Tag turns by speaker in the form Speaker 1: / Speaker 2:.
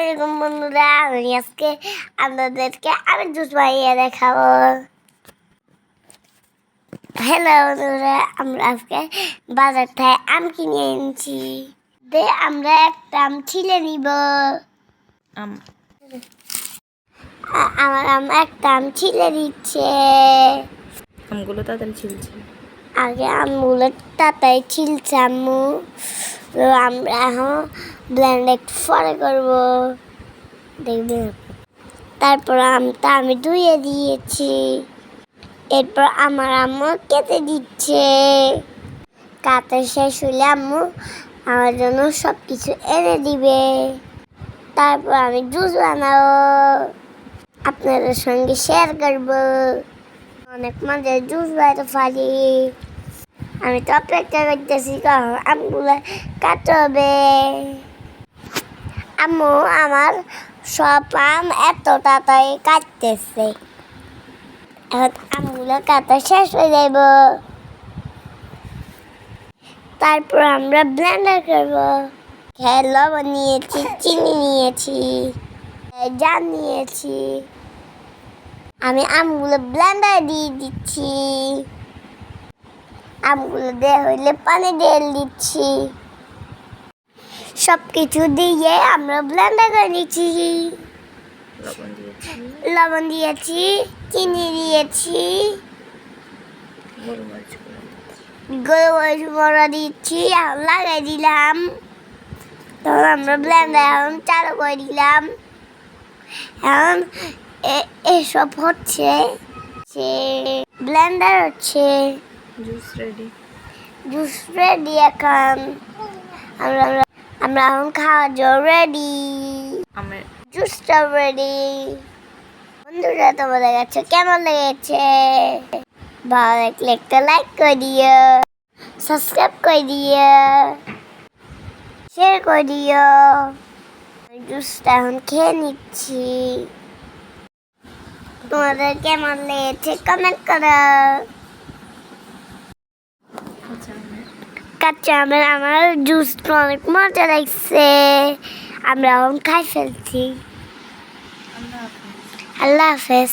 Speaker 1: আলাইকুম বন্ধুরা আমি আজকে আপনাদেরকে আমি জুস বানিয়ে দেখাবো। হ্যালো বন্ধুরা আমরা আজকে বাজার থেকে আম কিনে এনেছি। দে আমরা একটা আম ছিলে নিব।
Speaker 2: আম।
Speaker 1: আমার আম একটা আম ছিলে দিচ্ছে।
Speaker 2: আমগুলো তাড়াতাড়ি ছিলছে।
Speaker 1: আগে আমগুলো তাতাই ছিলছে আম্মু। তো আমরা এখন ব্লেন্ড একটু পরে করব। দেখবে তারপর আমটা আমি ধুয়ে দিয়েছি। এরপর আমার আম্মু কেটে দিচ্ছে। কাতে শেষ হলে আম্মু আমার জন্য সব কিছু এনে দিবে। তারপর আমি জুস বানাবো। আপনাদের সঙ্গে শেয়ার করব। অনেক মজার জুস বানাতে পারি আমি তো অপেক্ষা করতেছি কারণ আমগুলো কাটতে হবে আম্মু, আমার সব আম এত তাড়াতাড়ি কাটতেছে। এখন আমগুলো কাটা শেষ হয়ে যাইব। তারপর আমরা ব্লেন্ডার করব। লবণ নিয়েছি, চিনি নিয়েছি, জাল নিয়েছি। আমি আমগুলো ব্লেন্ডার দিয়ে দিচ্ছি। আমগুলো দিয়ে হইলে পানি দিয়ে দিচ্ছি। সব কিছু দিয়ে আমরা ব্লেন্ডার করে নিচ্ছি।
Speaker 2: লবণ দিয়েছি,
Speaker 1: চিনি দিয়েছি।
Speaker 2: গোলমরিচ গুঁড়ো
Speaker 1: বড়া দিচ্ছি এখন লাগাই দিলাম। তখন আমরা ব্লেন্ডার এখন চালু করে দিলাম। এখন এসব হচ্ছে ব্লেন্ডার হচ্ছে।
Speaker 2: জুস রেডি
Speaker 1: জুস রেডি এখন। আমরা আমরা এখন খাওয়ার জন্য রেডি
Speaker 2: আমের
Speaker 1: জুসটা রেডি বন্ধুরা তোমাদের কাছে কেমন লেগেছে? ভালো লাগলে একটা লাইক করে দিও। সাবস্ক্রাইব করে দিও। শেয়ার করে দিও। জুসটা এখন খেয়ে নিচ্ছি। তোমাদের কেমন লেগেছে? কমেন্ট করো
Speaker 2: আচ্ছা আমের
Speaker 1: কাঁচা আমের আমার জুসটা অনেক মজা লাগছে। আমরা এখন খাই ফেলছি। আল্লাহ হাফেজ।